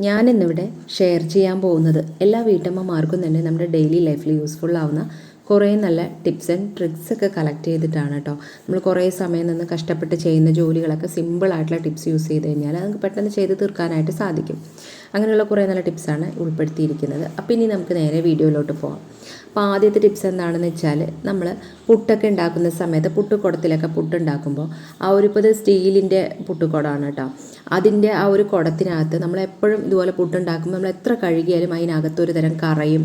ഞാനിന്നിവിടെ ഷെയർ ചെയ്യാൻ പോകുന്നത് എല്ലാ വീട്ടമ്മമാർക്കും തന്നെ നമ്മുടെ ഡെയിലി ലൈഫിൽ യൂസ്ഫുൾ ആവുന്ന കുറേ നല്ല ടിപ്സ് ആൻഡ് ട്രിക്സ് ഒക്കെ കളക്ട് ചെയ്തിട്ടാണ് കേട്ടോ നമ്മൾ കുറേ സമയം നിന്ന് കഷ്ടപ്പെട്ട് ചെയ്യുന്ന ജോലികളൊക്കെ സിമ്പിളായിട്ടുള്ള ടിപ്സ് യൂസ് ചെയ്ത് കഴിഞ്ഞാൽ നമുക്ക് പെട്ടെന്ന് ചെയ്ത് തീർക്കാനായിട്ട് സാധിക്കും. അങ്ങനെയുള്ള കുറേ നല്ല ടിപ്സാണ് ഉൾപ്പെടുത്തിയിരിക്കുന്നത്. അപ്പോൾ ഇനി നമുക്ക് നേരെ വീഡിയോയിലോട്ട് പോകാം അപ്പോൾ ആദ്യത്തെ ടിപ്സ് എന്താണെന്ന് വെച്ചാൽ നമ്മൾ പുട്ടൊക്കെ ഉണ്ടാക്കുന്ന സമയത്ത് പുട്ടുകുടത്തിലൊക്കെ പുട്ടുണ്ടാക്കുമ്പോൾ ആ ഒരു ഇപ്പോൾ സ്റ്റീലിന്റെ പുട്ടുകുടമാണ് കേട്ടോ. അതിന്റെ ആ ഒരു കുടത്തിനകത്ത് നമ്മൾ എപ്പോഴും ഇതുപോലെ പുട്ടുണ്ടാക്കുമ്പോൾ നമ്മൾ എത്ര കഴുകിയാലും അതിനകത്തൊരു തരം കറയും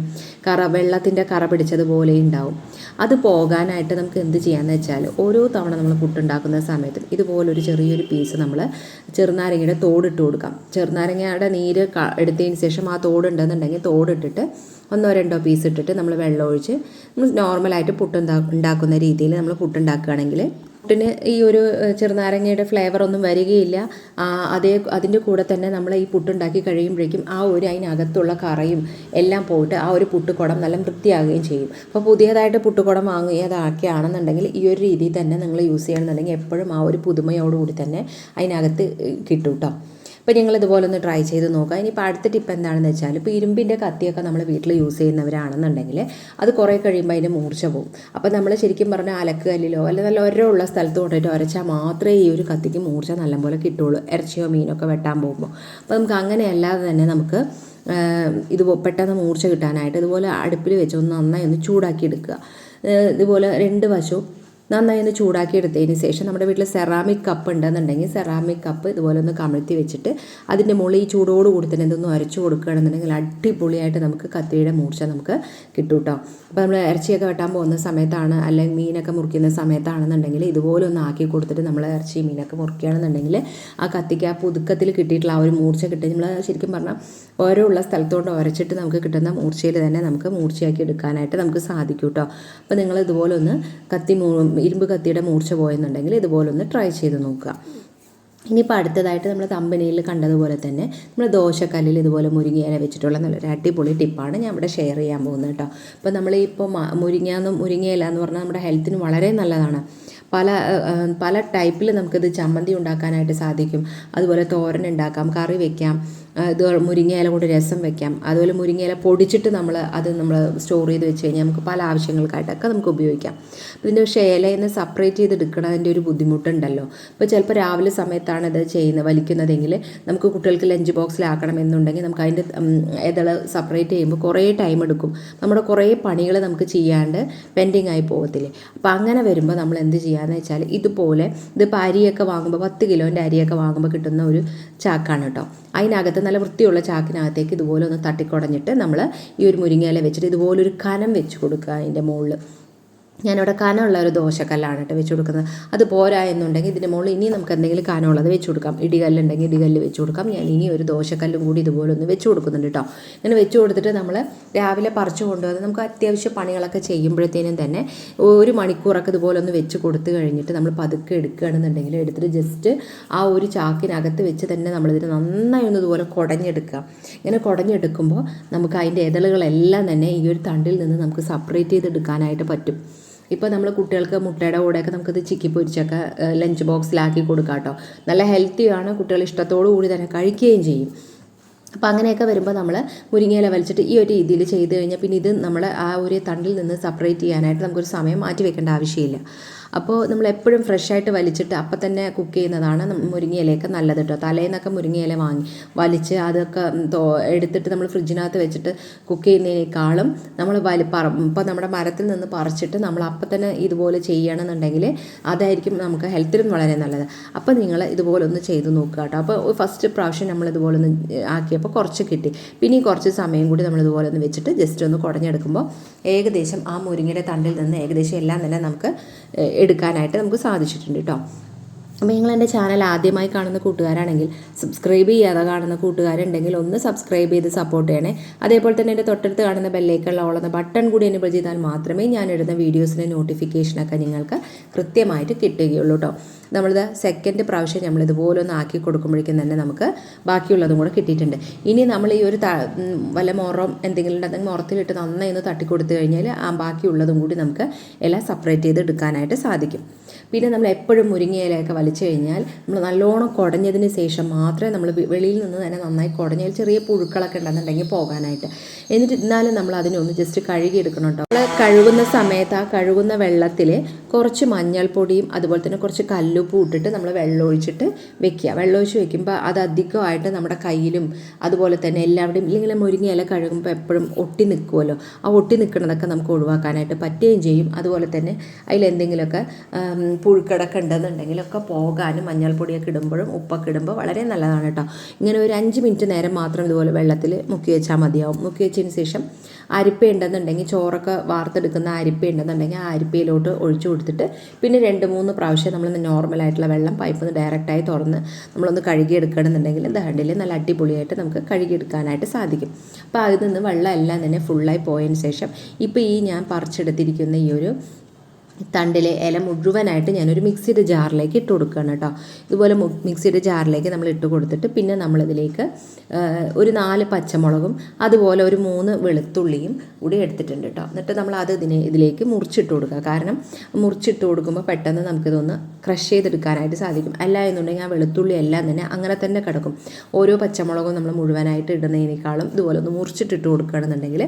കറ വെള്ളത്തിന്റെ കറ പിടിച്ചതുപോലെ ഉണ്ടാവും. അത് പോകാനായിട്ട് നമുക്ക് എന്ത് ചെയ്യാന്ന് വെച്ചാൽ ഓരോ തവണ നമ്മൾ പുട്ടുണ്ടാക്കുന്ന സമയത്തും ഇതുപോലൊരു ചെറിയൊരു പീസ് നമ്മൾ ചെറുനാരങ്ങയുടെ തോടിട്ട് കൊടുക്കാം. ചെറുനാരങ്ങയുടെ നീര് എടുത്തതിന് ശേഷം ആ തോടുണ്ടെന്നുണ്ടെങ്കിൽ തോടിട്ടിട്ട് ഒന്നോ രണ്ടോ പീസ് ഇട്ടിട്ട് നമ്മൾ വെള്ളം ഒഴിച്ച് നമ്മൾ നോർമലായിട്ട് പുട്ട് ഉണ്ടാക്കുന്ന രീതിയിൽ നമ്മൾ പുട്ടുണ്ടാക്കുകയാണെങ്കിൽ പുട്ടിന് ഈ ഒരു ചെറുനാരങ്ങയുടെ ഫ്ലേവർ ഒന്നും വരികയില്ല. അതേ അതിന്റെ കൂടെ തന്നെ നമ്മൾ ഈ പുട്ടുണ്ടാക്കി കഴിയുമ്പോഴേക്കും ആ ഒരു അതിനകത്തുള്ള കറയും എല്ലാം പോയിട്ട് ആ ഒരു പുട്ടുകുടം നല്ല വൃത്തിയാകുകയും ചെയ്യും. അപ്പോൾ പുതിയതായിട്ട് പുട്ടുകുടം വാങ്ങിയതാക്കുകയാണെന്നുണ്ടെങ്കിൽ ഈ ഒരു രീതിയിൽ തന്നെ നിങ്ങൾ യൂസ് ചെയ്യണമെന്നുണ്ടെങ്കിൽ എപ്പോഴും ആ ഒരു പുതുമയോടുകൂടി തന്നെ അതിനകത്ത് കിട്ടും കേട്ടോ അപ്പോൾ നിങ്ങൾ ഇതുപോലെ ഒന്ന് ട്രൈ ചെയ്ത് നോക്കുക. ഇനിയിപ്പോൾ അടുത്ത ടിപ്പ് എന്താണെന്ന് വെച്ചാൽ ഇപ്പോൾ ഇരുമ്പിന്റെ കത്തിയൊക്കെ നമ്മൾ വീട്ടിൽ യൂസ് ചെയ്യുന്നവരാണെന്നുണ്ടെങ്കിൽ അത് കുറേ കഴിയുമ്പോൾ അതിന്റെ മൂർച്ച പോകും അപ്പോൾ നമ്മൾ ശരിക്കും പറഞ്ഞാൽ അലക്കുകല്ലിലോ അല്ലെങ്കിൽ നല്ല ഒരയുള്ള സ്ഥലത്ത് കൊണ്ടുപോയിട്ട് ഒരച്ചാൽ മാത്രമേ ഈ ഒരു കത്തിക്ക് മൂർച്ച നല്ലപോലെ കിട്ടുള്ളൂ. ഇറച്ചിയോ മീനൊക്കെ വെട്ടാൻ പോകുമ്പോൾ അപ്പോൾ നമുക്ക് അങ്ങനെയല്ലാതെ തന്നെ നമുക്ക് ഇത് പെട്ടെന്ന് മൂർച്ച കിട്ടാനായിട്ട് ഇതുപോലെ അടുപ്പിൽ വെച്ച് ഒന്ന് നന്നായി ഒന്ന് ചൂടാക്കി എടുക്കുക. ഇതുപോലെ രണ്ട് വശവും നന്നായി ഒന്ന് ചൂടാക്കി എടുത്തതിന് ശേഷം നമ്മുടെ വീട്ടിൽ സെറാമിക് കപ്പ് ഉണ്ടെന്നുണ്ടെങ്കിൽ സെറാമിക് കപ്പ് ഇതുപോലെ ഒന്ന് കമഴ്ത്തി വെച്ചിട്ട് അതിന്റെ മുകളിൽ ഈ ചൂടോട് കൂടി തന്നെ അരച്ചു കൊടുക്കുകയാണെന്നുണ്ടെങ്കിൽ അടിപൊളിയായിട്ട് നമുക്ക് കത്തിയുടെ മൂർച്ച നമുക്ക് കിട്ടും കേട്ടോ അപ്പോൾ നമ്മൾ ഇറച്ചിയൊക്കെ വെട്ടാൻ പോകുന്ന സമയത്താണ് അല്ലെങ്കിൽ മീനൊക്കെ മുറിക്കുന്ന സമയത്താണെന്നുണ്ടെങ്കിൽ ഇതുപോലെ ഒന്ന് ആക്കി കൊടുത്തിട്ട് നമ്മൾ ഇറച്ചി മീനൊക്കെ മുറിക്കുകയാണെന്നുണ്ടെങ്കിൽ ആ കത്തിക്ക് ആ പുതുക്കത്തിൽ കിട്ടിയിട്ടുള്ള ആ ഒരു മൂർച്ച കിട്ടി. നമ്മൾ ശരിക്കും പറഞ്ഞാൽ ഓരോ ഉള്ള സ്ഥലത്തോട്ട് ഉരച്ചിട്ട് നമുക്ക് കിട്ടുന്ന മൂർച്ചയിൽ തന്നെ നമുക്ക് മൂർച്ചയാക്കി എടുക്കാനായിട്ട് നമുക്ക് സാധിക്കും കേട്ടോ അപ്പോൾ നിങ്ങൾ ഇതുപോലെ ഒന്ന് കത്തി ഇരുമ്പ് കത്തിയുടെ മൂർച്ച പോയെന്നുണ്ടെങ്കിൽ ഇതുപോലെ ഒന്ന് ട്രൈ ചെയ്ത് നോക്കുക. ഇനിയിപ്പോൾ അടുത്തതായിട്ട് നമ്മൾ കമ്പനിയിൽ കണ്ടതുപോലെ തന്നെ നമ്മൾ ദോശക്കല്ലിൽ ഇതുപോലെ മുരിങ്ങയില വെച്ചിട്ടുള്ള നല്ലൊരു അടിപൊളി ടിപ്പാണ് ഞാൻ ഇവിടെ ഷെയർ ചെയ്യാൻ പോകുന്നത് കേട്ടോ. അപ്പോൾ നമ്മൾ ഇപ്പോൾ മുരിങ്ങാന്ന് മുരിങ്ങയില എന്ന് പറഞ്ഞാൽ നമ്മുടെ ഹെൽത്തിന് വളരെ നല്ലതാണ്. പല പല ടൈപ്പിൽ നമുക്കിത് ചമ്മന്തി ഉണ്ടാക്കാനായിട്ട് സാധിക്കും. അതുപോലെ തോരൻ ഉണ്ടാക്കാം കറി വെക്കാം. ഇത് മുരിങ്ങയില കൊണ്ട് രസം വെക്കാം. അതുപോലെ മുരിങ്ങയില പൊടിച്ചിട്ട് നമ്മൾ അത് നമ്മൾ സ്റ്റോർ ചെയ്ത് വെച്ച് കഴിഞ്ഞാൽ നമുക്ക് പല ആവശ്യങ്ങൾക്കായിട്ടൊക്കെ നമുക്ക് ഉപയോഗിക്കാം. ഇതിന്റെ പക്ഷേ ഇലയിൽ നിന്ന് സെപ്പറേറ്റ് ചെയ്ത് എടുക്കണതിന്റെ ഒരു ബുദ്ധിമുട്ടുണ്ടല്ലോ. ഇപ്പോൾ ചിലപ്പോൾ രാവിലെ സമയത്താണ് ഇത് ചെയ്യുന്നത് വലിക്കുന്നതെങ്കിൽ നമുക്ക് കുട്ടികൾക്ക് ലഞ്ച് ബോക്സിലാക്കണം എന്നുണ്ടെങ്കിൽ നമുക്ക് അതിന്റെ ഇതൾ സെപ്പറേറ്റ് ചെയ്യുമ്പോൾ കുറേ ടൈം എടുക്കും. നമ്മുടെ കുറേ പണികൾ നമുക്ക് ചെയ്യാണ്ട് പെൻഡിങ് ആയി പോകത്തില്ലേ അപ്പോൾ അങ്ങനെ വരുമ്പോൾ നമ്മൾ എന്ത് ചെയ്യാന്ന് വെച്ചാൽ ഇതുപോലെ ഇതിപ്പോൾ അരിയൊക്കെ വാങ്ങുമ്പോൾ പത്ത് കിലോന്റെ അരിയൊക്കെ വാങ്ങുമ്പോൾ കിട്ടുന്ന ഒരു ചാക്കാണ് കേട്ടോ. അതിനകത്ത് നല്ല വൃത്തിയുള്ള ചാക്കിനകത്തേക്ക് ഇതുപോലെ ഒന്ന് തട്ടിക്കുടഞ്ഞിട്ട് നമ്മൾ ഈ ഒരു മുരിങ്ങയില വെച്ചിട്ട് ഇതുപോലൊരു കനം വെച്ച് കൊടുക്കുക അതിന്റെ മുകളിൽ ഞാനിവിടെ കനമുള്ള ഒരു ദോശക്കല്ലാണ് കേട്ടോ വെച്ച് കൊടുക്കുന്നത്. അത് പോരാ എന്നുണ്ടെങ്കിൽ ഇതിന്റെ മുകളിൽ ഇനി നമുക്ക് എന്തെങ്കിലും കനമുള്ളത് വെച്ച് കൊടുക്കാം. ഇടികല്ലുണ്ടെങ്കിൽ ഇടികല്ല് വെച്ച് കൊടുക്കാം. ഞാൻ ഇനി ഒരു ദോശക്കല്ലും കൂടി ഇതുപോലെ ഒന്ന് വെച്ച് കൊടുക്കുന്നുണ്ട് കേട്ടോ. ഇങ്ങനെ വെച്ച് കൊടുത്തിട്ട് നമ്മൾ രാവിലെ പറിച്ചു കൊണ്ടുവന്ന് നമുക്ക് അത്യാവശ്യം പണികളൊക്കെ ചെയ്യുമ്പോഴത്തേനും തന്നെ ഒരു മണിക്കൂറൊക്കെ ഇതുപോലെ ഒന്ന് വെച്ച് കൊടുത്തു കഴിഞ്ഞിട്ട് നമ്മൾ പതുക്കെ എടുക്കുകയാണെന്നുണ്ടെങ്കിൽ എടുത്തിട്ട് ജസ്റ്റ് ആ ഒരു ചാക്കിനകത്ത് വെച്ച് തന്നെ നമ്മളിതിന് നന്നായി ഒന്ന് ഇതുപോലെ കുടഞ്ഞെടുക്കുക. ഇങ്ങനെ കുടഞ്ഞെടുക്കുമ്പോൾ നമുക്ക് അതിന്റെ ഇതളുകളെല്ലാം തന്നെ ഈ ഒരു തണ്ടിൽ നിന്ന് നമുക്ക് സെപ്പറേറ്റ് ചെയ്തെടുക്കാനായിട്ട് പറ്റും. ഇപ്പോൾ നമ്മൾ കുട്ടികൾക്ക് മുട്ടയുടെ കൂടെയൊക്കെ നമുക്കിത് ചിക്കി പൊരിച്ചൊക്കെ ലഞ്ച് ബോക്സിലാക്കി കൊടുക്കാം കേട്ടോ നല്ല ഹെൽത്തിയാണ് കുട്ടികൾ ഇഷ്ടത്തോടു കൂടി തന്നെ കഴിക്കുകയും ചെയ്യും. അപ്പോൾ അങ്ങനെയൊക്കെ വരുമ്പോൾ നമ്മൾ മുരിങ്ങയില വലിച്ചിട്ട് ഈ ഒരു രീതിയിൽ ചെയ്ത് കഴിഞ്ഞാൽ പിന്നെ ഇത് നമ്മൾ ആ ഒരു തണ്ടിൽ നിന്ന് സെപ്പറേറ്റ് ചെയ്യാനായിട്ട് നമുക്കൊരു സമയം മാറ്റി വെക്കേണ്ട ആവശ്യമില്ല. അപ്പോൾ നമ്മൾ എപ്പോഴും ഫ്രഷ് ആയിട്ട് വലിച്ചിട്ട് അപ്പം തന്നെ കുക്ക് ചെയ്യുന്നതാണ് മുരിങ്ങയിലയൊക്കെ നല്ലത് കേട്ടോ തലേന്നൊക്കെ മുരിങ്ങയില വാങ്ങി വലിച്ച് അതൊക്കെ എടുത്തിട്ട് നമ്മൾ ഫ്രിഡ്ജിനകത്ത് വെച്ചിട്ട് കുക്ക് ചെയ്യുന്നതിനേക്കാളും നമ്മൾ വലി പറ ഇപ്പം നമ്മുടെ മരത്തിൽ നിന്ന് പറിച്ചിട്ട് നമ്മൾ അപ്പം തന്നെ ഇതുപോലെ ചെയ്യണമെന്നുണ്ടെങ്കിൽ അതായിരിക്കും നമുക്ക് ഹെൽത്തിനും വളരെ നല്ലത്. അപ്പം നിങ്ങൾ ഇതുപോലെ ഒന്ന് ചെയ്ത് നോക്കുക കേട്ടോ അപ്പോൾ ഫസ്റ്റ് പ്രാവശ്യം നമ്മൾ ഇതുപോലെ ഒന്ന് ആക്കിയപ്പോൾ കുറച്ച് കിട്ടി. പിന്നെയും കുറച്ച് സമയം കൂടി നമ്മൾ ഇതുപോലെ ഒന്ന് വെച്ചിട്ട് ജസ്റ്റ് ഒന്ന് കുടഞ്ഞെടുക്കുമ്പോൾ ഏകദേശം ആ മുരിങ്ങയുടെ തണ്ടിൽ നിന്ന് ഏകദേശം എല്ലാം തന്നെ നമുക്ക് എടുക്കാനായിട്ട് നമുക്ക് സാധിച്ചിട്ടുണ്ട് കേട്ടോ അപ്പോൾ നിങ്ങൾ എന്റെ ചാനൽ ആദ്യമായി കാണുന്ന കൂട്ടുകാരാണെങ്കിൽ സബ്സ്ക്രൈബ് ചെയ്യാതെ കാണുന്ന കൂട്ടുകാരുണ്ടെങ്കിൽ ഒന്ന് സബ്സ്ക്രൈബ് ചെയ്ത് സപ്പോർട്ട് ചെയ്യണേ. അതേപോലെ തന്നെ എന്റെ തൊട്ടടുത്ത് കാണുന്ന ബെല്ലേക്കുള്ള ഓളുന്ന ബട്ടൺ കൂടി എന്നെ ചെയ്താൽ മാത്രമേ ഞാൻ ഇടുന്ന വീഡിയോസിന്റെ നോട്ടിഫിക്കേഷനൊക്കെ നിങ്ങൾക്ക് കൃത്യമായിട്ട് കിട്ടുകയുള്ളൂ കേട്ടോ നമ്മളിത് സെക്കൻഡ് പ്രാവശ്യം നമ്മൾ ഇതുപോലെ ഒന്ന് ആക്കി കൊടുക്കുമ്പോഴേക്കും തന്നെ നമുക്ക് ബാക്കിയുള്ളതും കൂടെ കിട്ടിയിട്ടുണ്ട്. ഇനി നമ്മൾ ഈ ഒരു വല്ല മുറം എന്തെങ്കിലും ഉണ്ടെങ്കിൽ മുറത്തിലിട്ട് നന്നായി ഒന്ന് തട്ടി കൊടുത്തു കഴിഞ്ഞാൽ ആ ബാക്കിയുള്ളതും കൂടി നമുക്ക് എല്ലാം സെപ്പറേറ്റ് ചെയ്ത് എടുക്കാനായിട്ട് സാധിക്കും. പിന്നെ നമ്മൾ എപ്പോഴും മുരിങ്ങയിലയൊക്കെ വലിച്ചു കഴിഞ്ഞാൽ നമ്മൾ നല്ലോണം കുടഞ്ഞതിന് ശേഷം മാത്രമേ നമ്മൾ വെളിയിൽ നിന്ന് തന്നെ നന്നായി കുടഞ്ഞാൽ ചെറിയ പുഴുക്കളൊക്കെ ഉണ്ടെന്നുണ്ടെങ്കിൽ പോകാനായിട്ട്. എന്നിട്ട് എന്നാലും നമ്മൾ അതിനൊന്ന് ജസ്റ്റ് കഴുകി എടുക്കണം കേട്ടോ നമ്മൾ കഴുകുന്ന സമയത്ത് ആ കഴുകുന്ന വെള്ളത്തിൽ കുറച്ച് മഞ്ഞൾപ്പൊടിയും അതുപോലെ തന്നെ കുറച്ച് കല്ലുപ്പും ഇട്ടിട്ട് നമ്മൾ വെള്ളം ഒഴിച്ചിട്ട് വെക്കുക. വെള്ളം ഒഴിച്ച് വെക്കുമ്പോൾ അത് അധികമായിട്ട് നമ്മുടെ കയ്യിലും അതുപോലെ തന്നെ എല്ലാവരുടെയും ഇല്ലെങ്കിൽ മുരിങ്ങ ഇല കഴുകുമ്പോൾ എപ്പോഴും ഒട്ടി നിൽക്കുമല്ലോ. ആ ഒട്ടി നിൽക്കുന്നതൊക്കെ നമുക്ക് ഒഴിവാക്കാനായിട്ട് പറ്റുകയും ചെയ്യും. അതുപോലെ തന്നെ അതിലെന്തെങ്കിലുമൊക്കെ പുഴുക്കടൊക്കെ ഉണ്ടെന്നുണ്ടെങ്കിലൊക്കെ പോകാനും മഞ്ഞൾപ്പൊടിയൊക്കെ ഇടുമ്പോഴും ഉപ്പൊക്കെ ഇടുമ്പോൾ വളരെ നല്ലതാണ് കേട്ടോ. ഇങ്ങനെ ഒരു അഞ്ച് മിനിറ്റ് നേരം മാത്രം ഇതുപോലെ വെള്ളത്തിൽ മുക്കി വെച്ചാൽ മതിയാവും. മുക്കി വെച്ചതിന് ശേഷം അരിപ്പ ഉണ്ടെന്നുണ്ടെങ്കിൽ ചോറൊക്കെ വാർത്തെടുക്കുന്ന അരിപ്പ ഉണ്ടെന്നുണ്ടെങ്കിൽ ആ അരിപ്പയിലോട്ട് ഒഴിച്ചു കൊടുത്തിട്ട് പിന്നെ രണ്ട് മൂന്ന് പ്രാവശ്യം നമ്മൾ നോർമലായിട്ടുള്ള വെള്ളം പൈപ്പ് ഒന്ന് ഡയറക്റ്റായി തുറന്ന് നമ്മളൊന്ന് കഴുകിയെടുക്കണമെന്നുണ്ടെങ്കിൽ ദഹണ്ടിൽ നല്ല അടിപൊളിയായിട്ട് നമുക്ക് കഴുകിയെടുക്കാനായിട്ട് സാധിക്കും. അപ്പോൾ അതിൽ നിന്ന് വെള്ളം എല്ലാം തന്നെ ഫുള്ളായി പോയതിന് ശേഷം ഇപ്പോൾ ഈ ഞാൻ പറിച്ചെടുത്തിരിക്കുന്ന ഈ ഒരു തണ്ടിലെ ഇല മുഴുവനായിട്ട് ഞാനൊരു മിക്സിയുടെ ജാറിലേക്ക് ഇട്ട് കൊടുക്കുകയാണ് കേട്ടോ. ഇതുപോലെ മിക്സിയുടെ ജാറിലേക്ക് നമ്മൾ ഇട്ട് കൊടുത്തിട്ട് പിന്നെ നമ്മളിതിലേക്ക് ഒരു നാല് പച്ചമുളകും അതുപോലെ ഒരു മൂന്ന് വെളുത്തുള്ളിയും കൂടി എടുത്തിട്ടുണ്ട് കേട്ടോ. എന്നിട്ട് നമ്മൾ അത് ഇതിനെ ഇതിലേക്ക് മുറിച്ചിട്ട് കൊടുക്കുക. കാരണം മുറിച്ചിട്ട് കൊടുക്കുമ്പോൾ പെട്ടെന്ന് നമുക്കിതൊന്ന് ക്രഷ് ചെയ്തെടുക്കാനായിട്ട് സാധിക്കും. അല്ല എന്നുണ്ടെങ്കിൽ ആ വെളുത്തുള്ളി എല്ലാം തന്നെ അങ്ങനെ തന്നെ കിടക്കും. ഓരോ പച്ചമുളകും നമ്മൾ മുഴുവനായിട്ട് ഇടുന്നതിനേക്കാളും ഇതുപോലെ ഒന്ന് മുറിച്ചിട്ടിട്ട് കൊടുക്കുകയാണെന്നുണ്ടെങ്കിൽ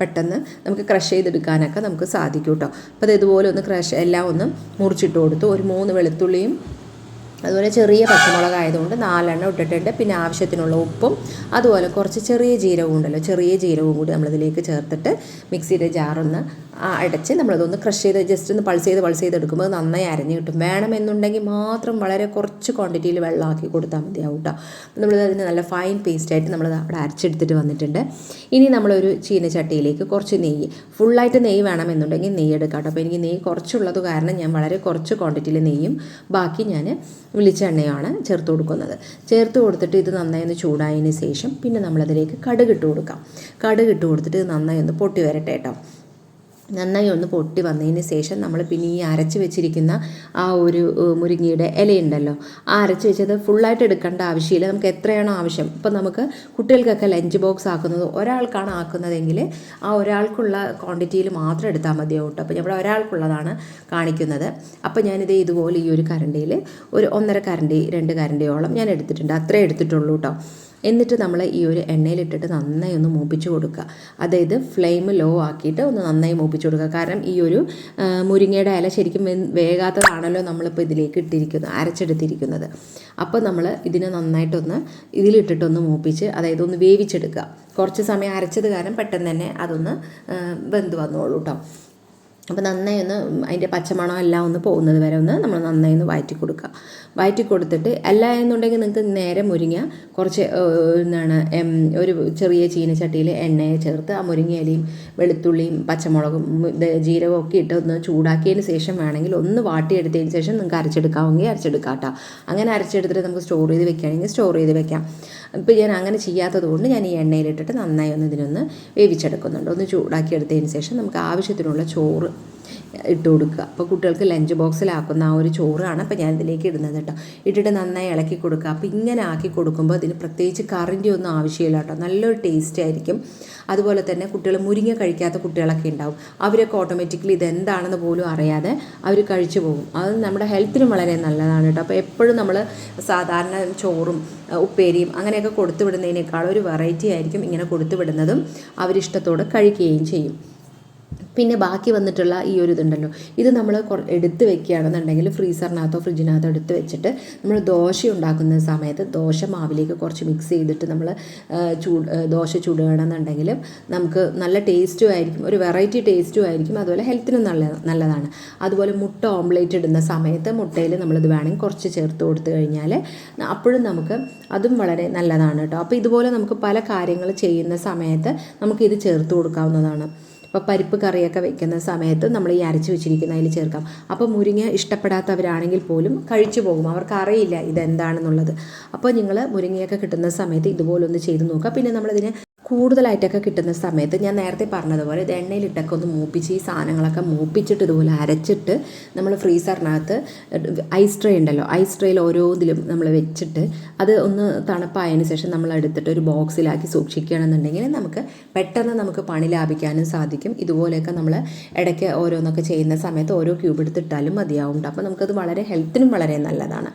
പെട്ടെന്ന് നമുക്ക് ക്രഷ് ചെയ്തെടുക്കാനൊക്കെ നമുക്ക് സാധിക്കും കേട്ടോ. അപ്പോൾ അത് ഇതുപോലെ ഒന്ന് ക്രഷ് എല്ലാം ഒന്ന് മുറിച്ചിട്ട് കൊടുത്തു ഒരു മൂന്ന് വെളുത്തുള്ളിയും അതുപോലെ ചെറിയ പച്ചമുളക് ആയതുകൊണ്ട് നാലെണ്ണം ഇട്ടിട്ടുണ്ട്. പിന്നെ ആവശ്യത്തിനുള്ള ഉപ്പും അതുപോലെ കുറച്ച് ചെറിയ ജീരകവും ഉണ്ടല്ലോ ചെറിയ ജീരകവും കൂടി നമ്മളിതിലേക്ക് ചേർത്തിട്ട് മിക്സിയുടെ ജാറൊന്ന് അടച്ച് നമ്മളതൊന്ന് ക്രഷ് ചെയ്ത് ജസ്റ്റ് ഒന്ന് പൾസ് ചെയ്ത് പൾസ് ചെയ്ത് എടുക്കുമ്പോൾ നന്നായി അരഞ്ഞ് കിട്ടും. വേണമെന്നുണ്ടെങ്കിൽ മാത്രം വളരെ കുറച്ച് ക്വാണ്ടിറ്റിയിൽ വെള്ളമാക്കി കൊടുത്താൽ മതിയാവും കേട്ടോ നമ്മളിത് അതിന് നല്ല ഫൈൻ പേസ്റ്റായിട്ട് നമ്മളത് അവിടെ അരച്ചെടുത്തിട്ട് വന്നിട്ടുണ്ട്. ഇനി നമ്മളൊരു ചീനച്ചട്ടിയിലേക്ക് കുറച്ച് നെയ്യ് ഫുള്ളായിട്ട് നെയ്യ് വേണമെന്നുണ്ടെങ്കിൽ നെയ്യ് എടുക്കാം കേട്ടോ അപ്പോൾ എനിക്ക് നെയ്യ് കുറച്ചുള്ളത് കാരണം ഞാൻ വളരെ കുറച്ച് ക്വാണ്ടിറ്റിയിൽ നെയ്യും ബാക്കി ഞാൻ വെളിച്ചെണ്ണയാണ് ചേർത്ത് കൊടുക്കുന്നത്. ചേർത്ത് കൊടുത്തിട്ട് ഇത് നന്നായി ഒന്ന് ചൂടായതിന് ശേഷം പിന്നെ നമ്മളതിലേക്ക് കടുക് ഇട്ട് കൊടുക്കാം. കടുക് കൊടുത്തിട്ട് ഇത് നന്നായി ഒന്ന് പൊട്ടി വരട്ടെ കേട്ടോ. നന്നായി ഒന്ന് പൊട്ടി വന്നതിന് ശേഷം നമ്മൾ പിന്നെ ഈ അരച്ച് വെച്ചിരിക്കുന്ന ആ ഒരു മുരിങ്ങയുടെ ഇലയുണ്ടല്ലോ ആ അരച്ച് വെച്ചത് ഫുള്ളായിട്ട് എടുക്കേണ്ട ആവശ്യമില്ല. നമുക്ക് എത്രയാണോ ആവശ്യം. ഇപ്പം നമുക്ക് കുട്ടികൾക്കൊക്കെ ലഞ്ച് ബോക്സ് ആക്കുന്നത് ഒരാൾക്കാണ് ആക്കുന്നതെങ്കിൽ ആ ഒരാൾക്കുള്ള ക്വാണ്ടിറ്റിയിൽ മാത്രം എടുത്താൽ മതിയാവും കേട്ടോ. അപ്പോൾ ഇവിടെ ഒരാൾക്കുള്ളതാണ് കാണിക്കുന്നത്. അപ്പോൾ ഞാനിത് ഇതുപോലെ ഈ ഒരു കരണ്ടിയിൽ ഒരു ഒന്നര കരണ്ടി രണ്ട് കരണ്ടിയോളം ഞാൻ എടുത്തിട്ടുണ്ട്. അത്രേ എടുത്തിട്ടുള്ളൂ കേട്ടോ. എന്നിട്ട് നമ്മൾ ഈ ഒരു എണ്ണയിലിട്ടിട്ട് നന്നായി ഒന്ന് മൂപ്പിച്ച് കൊടുക്കുക. അതായത് ഫ്ലെയിം ലോ ആക്കിയിട്ട് ഒന്ന് നന്നായി മൂപ്പിച്ച് കൊടുക്കുക. കാരണം ഈ ഒരു മുരിങ്ങയുടെ ഇല ശരിക്കും വേഗാത്തതാണല്ലോ നമ്മളിപ്പോൾ ഇതിലേക്ക് ഇട്ടിരിക്കുന്നത് അരച്ചെടുത്തിരിക്കുന്നത്. അപ്പോൾ നമ്മൾ ഇതിനെ നന്നായിട്ടൊന്ന് ഇതിലിട്ടിട്ടൊന്ന് മൂപ്പിച്ച് അതായത് ഒന്ന് വേവിച്ചെടുക്കുക. കുറച്ച് സമയം അരച്ചത് കാരണം പെട്ടെന്ന് തന്നെ അതൊന്ന് വെന്ത് വന്നോളൂ കേട്ടോ അപ്പോൾ നന്നായി ഒന്ന് അതിന്റെ പച്ചമണം എല്ലാം ഒന്ന് പോകുന്നത് വരെ ഒന്ന് നമ്മൾ നന്നായി ഒന്ന് വഴറ്റി കൊടുക്കുക വഴറ്റി കൊടുത്തിട്ട് അല്ല എന്നുണ്ടെങ്കിൽ നിങ്ങൾക്ക് നേരെ മുരിങ്ങ കുറച്ച് എന്താണ് ഒരു ചെറിയ ചീനച്ചട്ടിയിൽ എണ്ണയെ ചേർത്ത് ആ മുരിങ്ങ വെളുത്തുള്ളിയും പച്ചമുളകും ജീരകവും ഒക്കെ ഇട്ട് ഒന്ന് ചൂടാക്കിയതിന് ശേഷം വേണമെങ്കിൽ ഒന്ന് വാട്ടിയെടുത്തതിന് ശേഷം നിങ്ങൾക്ക് അരച്ചെടുക്കാമെങ്കിൽ അരച്ചെടുക്കാം കേട്ടോ. അങ്ങനെ അരച്ചെടുത്തിട്ട് നമുക്ക് സ്റ്റോർ ചെയ്ത് വെക്കുകയാണെങ്കിൽ സ്റ്റോർ ചെയ്ത് വെക്കാം. ഇപ്പോൾ ഞാൻ അങ്ങനെ ചെയ്യാത്തത് കൊണ്ട് ഞാൻ ഈ എണ്ണയിലിട്ടിട്ട് നന്നായി ഒന്ന് ഇതിനൊന്ന് വേവിച്ചെടുക്കുന്നുണ്ട്. ഒന്ന് ചൂടാക്കിയെടുത്തതിന് ശേഷം നമുക്ക് ആവശ്യത്തിനുള്ള ചോറ് ഇട്ട് കൊടുക്കുക. അപ്പോൾ കുട്ടികൾക്ക് ലഞ്ച് ബോക്സിലാക്കുന്ന ആ ഒരു ചോറാണ് അപ്പോൾ ഞാൻ ഇതിലേക്ക് ഇടുന്നത് കേട്ടോ. ഇട്ടിട്ട് നന്നായി ഇളക്കി കൊടുക്കുക. അപ്പോൾ ഇങ്ങനെ ആക്കി കൊടുക്കുമ്പോൾ അതിന് പ്രത്യേകിച്ച് കറിന്റെ ഒന്നും ആവശ്യമില്ല കേട്ടോ. നല്ലൊരു ടേസ്റ്റ് ആയിരിക്കും. അതുപോലെ തന്നെ കുട്ടികൾ മുരിങ്ങ കഴിക്കാത്ത കുട്ടികളൊക്കെ ഉണ്ടാവും. അവരൊക്കെ ഓട്ടോമാറ്റിക്കലി ഇതെന്താണെന്ന് പോലും അറിയാതെ അവർ കഴിച്ചു പോകും. അത് നമ്മുടെ ഹെൽത്തിനും വളരെ നല്ലതാണ് കേട്ടോ. അപ്പോൾ എപ്പോഴും നമ്മൾ സാധാരണ ചോറും ഉപ്പേരിയും അങ്ങനെയൊക്കെ കൊടുത്തു വിടുന്നതിനേക്കാൾ ഒരു വെറൈറ്റി ആയിരിക്കും ഇങ്ങനെ കൊടുത്തു വിടുന്നതും അവരിഷ്ടത്തോടെ കഴിക്കുകയും ചെയ്യും. പിന്നെ ബാക്കി വന്നിട്ടുള്ള ഈ ഒരു ഇതുണ്ടല്ലോ. ഇത് നമ്മൾ എടുത്ത് വെക്കുകയാണെന്നുണ്ടെങ്കിൽ ഫ്രീസറിനകത്തോ ഫ്രിഡ്ജിനകത്തോ എടുത്ത് വെച്ചിട്ട് നമ്മൾ ദോശ ഉണ്ടാക്കുന്ന സമയത്ത് ദോശ മാവിലേക്ക് കുറച്ച് മിക്സ് ചെയ്തിട്ട് നമ്മൾ ചൂട് ദോശ ചൂടുകയാണെന്നുണ്ടെങ്കിലും നമുക്ക് നല്ല ടേസ്റ്റും ആയിരിക്കും. ഒരു വെറൈറ്റി ടേസ്റ്റും ആയിരിക്കും. അതുപോലെ ഹെൽത്തിനും നല്ല നല്ലതാണ്. അതുപോലെ മുട്ട ഓംലേറ്റ് ഇടുന്ന സമയത്ത് മുട്ടയിൽ നമ്മളിത് വേണമെങ്കിൽ കുറച്ച് ചേർത്ത് കൊടുത്തു കഴിഞ്ഞാൽ അപ്പോഴും നമുക്ക് അതും വളരെ നല്ലതാണ് കേട്ടോ. അപ്പോൾ ഇതുപോലെ നമുക്ക് പല കാര്യങ്ങൾ ചെയ്യുന്ന സമയത്ത് നമുക്കിത് ചേർത്ത് കൊടുക്കാവുന്നതാണ്. ഇപ്പോൾ പരിപ്പ് കറിയൊക്കെ വെക്കുന്ന സമയത്ത് നമ്മൾ ഈ അരച്ച് വെച്ചിരിക്കുന്ന അതിൽ ചേർക്കാം. അപ്പോൾ മുരിങ്ങ ഇഷ്ടപ്പെടാത്തവരാണെങ്കിൽ പോലും കഴിച്ചു പോകും. അവർക്ക് അറിയില്ല ഇതെന്താണെന്നുള്ളത്. അപ്പോൾ നിങ്ങൾ മുരിങ്ങയൊക്കെ കിട്ടുന്ന സമയത്ത് ഇതുപോലൊന്ന് ചെയ്ത് നോക്കുക. പിന്നെ നമ്മളിതിനെ കൂടുതലായിട്ടൊക്കെ കിട്ടുന്ന സമയത്ത് ഞാൻ നേരത്തെ പറഞ്ഞതുപോലെ ഇത് എണ്ണയിലിട്ടൊക്കെ ഒന്ന് മൂപ്പിച്ച് ഈ സാധനങ്ങളൊക്കെ മൂപ്പിച്ചിട്ട് ഇതുപോലെ അരച്ചിട്ട് നമ്മൾ ഫ്രീസറിനകത്ത് ഐസ് ട്രേ ഉണ്ടല്ലോ ഐസ് ട്രേയിൽ ഓരോന്നിലും നമ്മൾ വെച്ചിട്ട് അത് ഒന്ന് തണുപ്പായതിനു ശേഷം നമ്മൾ എടുത്തിട്ട് ഒരു ബോക്സിലാക്കി സൂക്ഷിക്കുകയാണെന്നുണ്ടെങ്കിൽ നമുക്ക് പെട്ടെന്ന് നമുക്ക് പണി ലാഭിക്കാനും സാധിക്കും. ഇതുപോലെയൊക്കെ നമ്മൾ ഇടയ്ക്ക് ഓരോന്നൊക്കെ ചെയ്യുന്ന സമയത്ത് ഓരോ ക്യൂബ് എടുത്തിട്ടാലും മതിയാവും. അപ്പോൾ നമുക്കത് വളരെ ഹെൽത്തിനും വളരെ നല്ലതാണ്.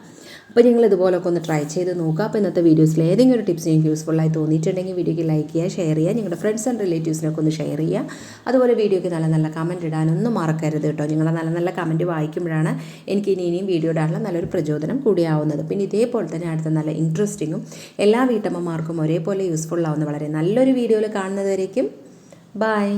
അപ്പോൾ നിങ്ങൾ ഇതുപോലൊക്കെ ഒന്ന് ട്രൈ ചെയ്ത് നോക്കുക അപ്പോൾ ഇന്നത്തെ വീഡിയോസിൽ ഏതെങ്കിലും ഒരു ടിപ്സ് നിങ്ങൾക്ക് ആയി തോന്നിയിട്ടുണ്ടെങ്കിൽ വീഡിയോയ്ക്ക് ലൈക്ക് ചെയ്യുക ഷെയർ ചെയ്യുക നിങ്ങളുടെ ഫ്രണ്ട്സ് ആൻഡ് റിലേറ്റീവ്സിനൊക്കെ ഒന്ന് ഷെയർ ചെയ്യുക. അതുപോലെ വീഡിയോക്ക് നല്ല നല്ല കമന്റ് ഇടാനൊന്നും മറക്കരുത് കേട്ടോ. നിങ്ങളുടെ നല്ല നല്ല കമന്റ് വായിക്കുമ്പോഴാണ് എനിക്ക് ഇനി ഇനിയും വീഡിയോ ഇടാനുള്ള നല്ലൊരു പ്രചോദനം കൂടിയാവുന്നത്. പിന്നെ ഇതേപോലെ തന്നെ അടുത്ത നല്ല ഇൻട്രസ്റ്റിങ്ങും എല്ലാ വീട്ടമ്മമാർക്കും ഒരേപോലെ യൂസ്ഫുൾ ആവുന്ന വളരെ നല്ലൊരു വീഡിയോയിൽ കാണുന്നതായിരിക്കും ബൈ